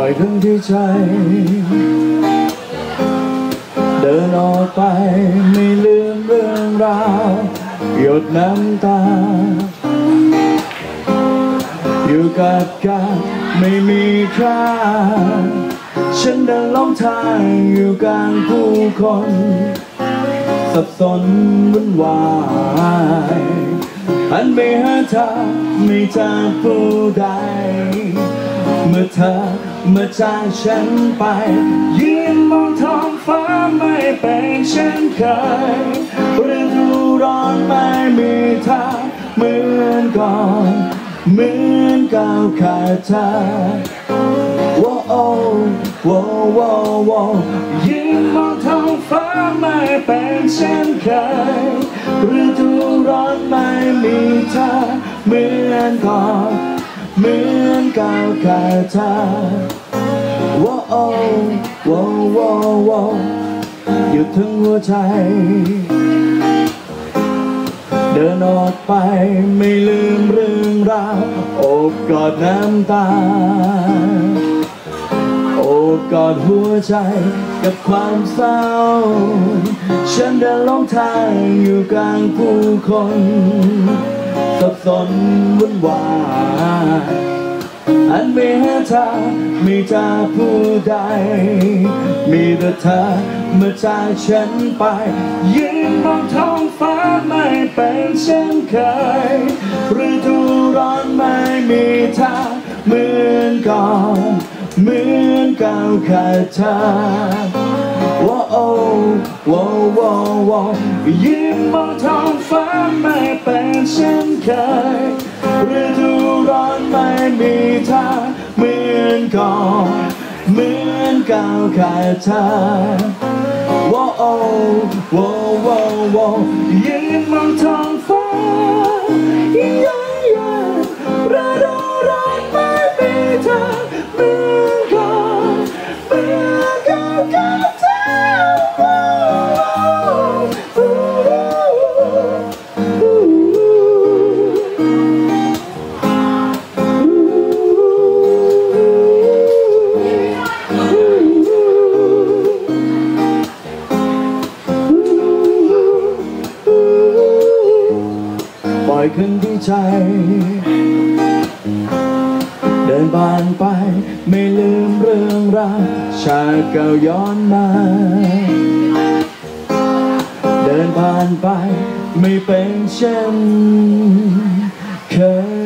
ล่อยที่ใจ เดินออกไปไม่ลืมเรื่องราว หยดน้ำตา อยู่กับกันไม่มีค่า ฉันเดินลงทางอยู่กลางผู้คน สับสนวุ่นวาย หันไปหาเธอไม่เจอผู้ใด เมื่อเธอเมื่อจากฉันไป ยืนมองท้องฟ้าไม่เป็นเช่นเคยฤดูร้อนไม่มีเธอเหมือนก่อนเหมือนก้าวขาดเธอว้าวว้าวว้าว้ายืนมองท้องฟ้าไม่เป็นเช่นเคย ไม่มีเธอเหมือนก่อนเหมือนก้าขาดเธอว้าวว้าวว้าวว้าวหยุดทั้งหัวใจ เดินออกไปไม่ลืมเรื่องราวอบกอดน้ำตา กอดหัวใจกับความเศร้า ฉันเดินลงทางอยู่กลางผู้คน สับสนวุ่นวายอันไม่หาเธอไม่เจอผู้ใด มีแต่เธอเมื่อจากฉันไป ยืนมองท้องฟ้าไม่เป็นเช่นเคยฤดูร้อนไม่มีเธอเหมือนก่อน เหมือนก้าวขาดเธอว้าวว้าวว้าวว้าวยืนมองท้องฟ้าไม่เป็นเช่นเคยฤดูร้อนไม่มีเธอเหมือนก่อนเหมือนก้าวขาดเธอว้าวว้าวว้าวว้าวยืนมองท้องฟ้า อยขึ้นที่ใจ เดินบานไปไม่ลืมเรื่องราวชาเก่าย้อนมา เดินผ่านไปไม่เป็นเช่นเคย